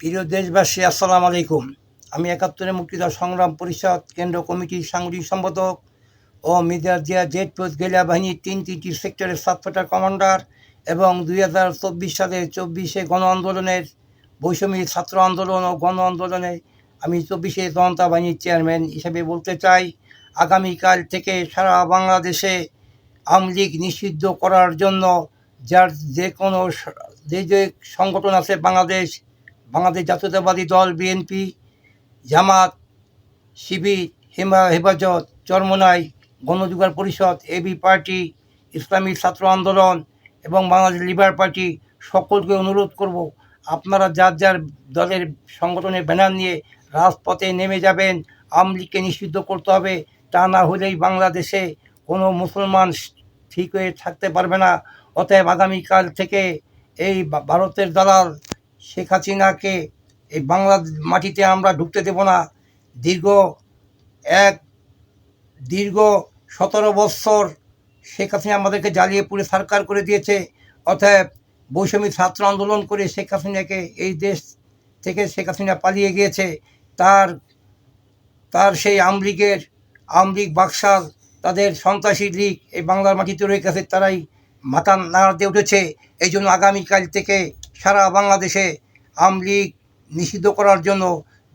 প্রিয় দেশবাসী, আসসালাম আলাইকুম। আমি একাত্তরের মুক্তিযুদ্ধ সংগ্রাম পরিষদ কেন্দ্র কমিটির সাংগঠনিক সম্পাদক ও মির্জা জিয়া জেট পোস্ট গেলিয়া বাহিনীর তিন তিনটি সেক্টরের সাতটা কমান্ডার এবং দুই হাজার চব্বিশ সালের চব্বিশে গণ আন্দোলনের বৈষম্যী ছাত্র আন্দোলন ও গণ আন্দোলনে আমি চব্বিশে জনতা বাহিনীর চেয়ারম্যান হিসেবে বলতে চাই, আগামীকাল থেকে সারা বাংলাদেশে আওয়ামী লীগ নিষিদ্ধ করার জন্য যার যে কোনো যে যে সংগঠন আছে বাংলাদেশ বাংলাদেশ জাতীয়তাবাদী দল, বিএনপি, জামাত, শিবির, হেমা, হেফাজত, চরমনাই, গণযুগার পরিষদ, এবি পার্টি, ইসলামী ছাত্র আন্দোলন এবং বাংলাদেশ লিবার পার্টি সকলকে অনুরোধ করব, আপনারা যার যার দলের সংগঠনের ব্যানার নিয়ে রাজপথে নেমে যাবেন, আওয়ামী লীগকে নিষিদ্ধ করতে হবে, তা না হলেই বাংলাদেশে কোনো মুসলমান ঠিক হয়ে থাকতে পারবে না। অতএব আগামীকাল থেকে এই ভারতের দালাল শেখ হাসিনাকে এই বাংলা মাটিতে আমরা ঢুকতে দেব না। দীর্ঘ এক, দীর্ঘ সতেরো বৎসর শেখ হাসিনা আমাদেরকে জ্বালিয়ে পুড়ে সরকার করে দিয়েছে। অতএব বৈষম্য ছাত্র আন্দোলন করে শেখ হাসিনাকে এই দেশ থেকে শেখ হাসিনা পালিয়ে গিয়েছে। তার তার সেই আমলিগের আমলিগ বাকশাল, তাদের সন্ত্রাসী লীগ এই বাংলার মাটিতে রয়ে গেছে, তারাই মাথা নাড়াতে উঠেছে। এই জন্য আগামীকাল থেকে সারা বাংলাদেশে আমলিগ নিষিদ্ধ করার জন্য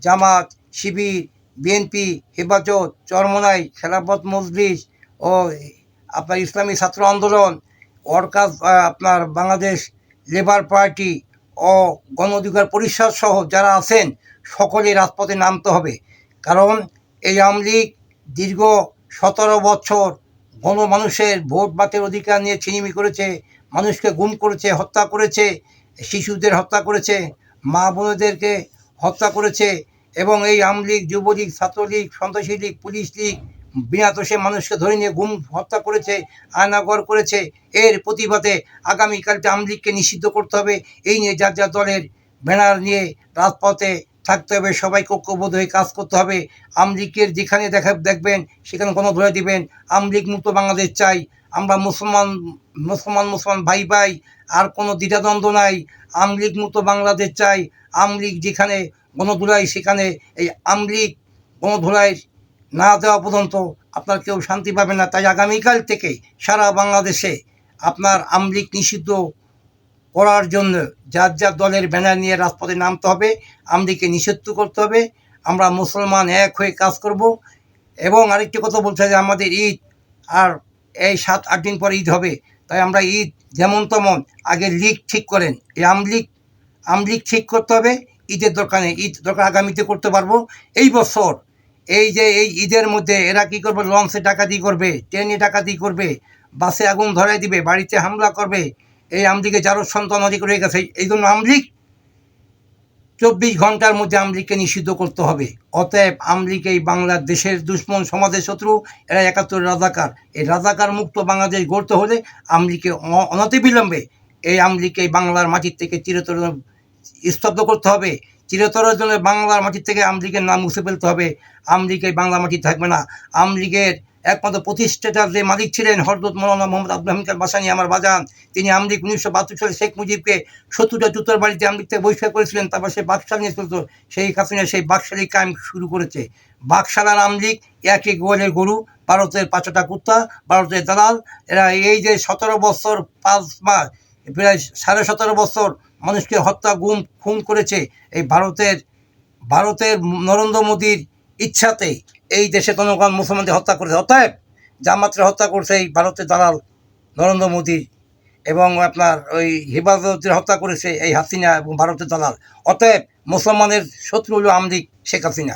জামাত, শিবির, বিএনপি, হেফাজত, চরমনাই, খেলাফত মজলিস ও আপনার ইসলামী ছাত্র আন্দোলন ওয়ার্কার আপনার বাংলাদেশ লেবার পার্টি ও গণ অধিকার পরিষদ সহ যারা আছেন, সকলে রাজপথে নামতে হবে। কারণ এই আওয়ামী লীগ দীর্ঘ সতেরো বছর গণমানুষের ভোট বাতের অধিকার নিয়ে ছিনিমি করেছে, মানুষকে গুম করেছে, হত্যা করেছে শিশুদের হত্যা করেছে, মা বোনদেরকে হত্যা করেছে এবং এই আওয়ামী লীগ, যুবলীগ, ছাত্রলীগ, সন্ত্রাসী লীগ, পুলিশ লীগ, বিনা দোষে মানুষকে ধরে নিয়ে গুম, হত্যা করেছে, আয়নাগর করেছে। এর প্রতিবাদে আগামীকালটা আওয়ামী লীগকে নিষিদ্ধ করতে হবে। এই নিয়ে যার যার দলের ব্যানার নিয়ে রাজপথে থাকতে হবে, সবাইকে ঐক্যবোধ হয়ে কাজ করতে হবে। আমলিগের যেখানে দেখা, দেখবেন, সেখানে কোনো ধরে দিবেন, আমলিগ মুক্ত বাংলাদেশ চাই, আমরা মুসলমান মুসলমান মুসলমান ভাই ভাই, আর কোনো দ্বিধাদ্বন্দ্ব নাই, আমলিগ মুক্ত বাংলাদেশ চাই, আমলিগ যেখানে গণধুলাই, সেখানে এই আমলিগ গণধুলাই না দেওয়া পর্যন্ত আপনার কেউ শান্তি পাবে না। তাই আগামীকাল থেকে সারা বাংলাদেশে আপনার আমলিগ নিষিদ্ধ করার জন্য যার যার দলের ব্যানার নিয়ে রাজপথে নামতে হবে আমলিগকে নিষিদ্ধ করতে হবে। আমরা মুসলমান এক হয়ে কাজ করব। এবং আরেকটি কথা বলতে যে আমাদের ঈদ আর এই সাত, আট দিন পরে ঈদ হবে। তাই আমরা ঈদ যেমন তেমন আগে লিগ ঠিক করেন। এই আমলিগ আমলিগ ঠিক করতে হবে। ঈদের দোকানে ঈদ দরকার আগামীতে করতে পারব। এই বছর এই যে এই ঈদের মধ্যে এরা কি করবে? লঞ্চে ডাকাতি করবে, ট্রেনে ডাকাতি করবে, বাসে আগুন ধরাই দিবে, বাড়িতে হামলা করবে এই আমলিকে যারো সন্তান অধিক রয়ে গেছে, এই জন্য আমলিগ চব্বিশ ঘণ্টার মধ্যে আমলিগকে নিষিদ্ধ করতে হবে। অতএব আমলিগ এই বাংলাদেশের দুশ্মন সমাজের শত্রু, এরা একাত্তর রাজাকার। এই রাজাকার মুক্ত বাংলাদেশ গড়তে হলে আমলিকে অ- অনতি বিলম্বে এই আমলিকে এই বাংলার মাটির থেকে চিরতর স্তব্ধ করতে হবে। চিরতরের জন্য বাংলার মাটির থেকে আমলিগের নাম মুছে ফেলতে হবে। আমলিগ এই বাংলা মাটি থাকবে না। আমলিগের একমাত্র প্রতিষ্ঠাতার যে মালিক ছিলেন হরদত মৌলানা মোহাম্মদ হামিদ বাসানি, আমার বাজান। তিনি আমলিগ উনিশশো বাহাত্তর সালে শেখ মুজিবকে শত্রুটা জুতোর বাড়িতে আমলিগ থেকে বহিষ্কার করেছিলেন। তারপর সে বাকশাল নিয়ে চলতো সেই হাসিনা সেই বাকশালী কায়েম শুরু করেছে। বাকশালার আমলিগ একই গোয়ালের গরু, ভারতের পাঁচটা কুত্তা, ভারতের দালাল। এরা এই যে সতেরো বছর পাঁচ মাস, প্রায় সাড়ে সতেরো বছর মানুষকে হত্যা, গুম, খুন করেছে, এই ভারতের ভারতের নরেন্দ্র মোদীর ইচ্ছাতে এই দেশে জনগণ মুসলমানদের হত্যা করেছে। অতএব জামাতরে হত্যা করছে এই ভারতের দালাল নরেন্দ্র মোদী এবং আপনার ওই হেফাজতের হত্যা করেছে এই হাসিনা এবং ভারতের দালাল। অতএব মুসলমানের শত্রু হল আমলিক শেখ হাসিনা।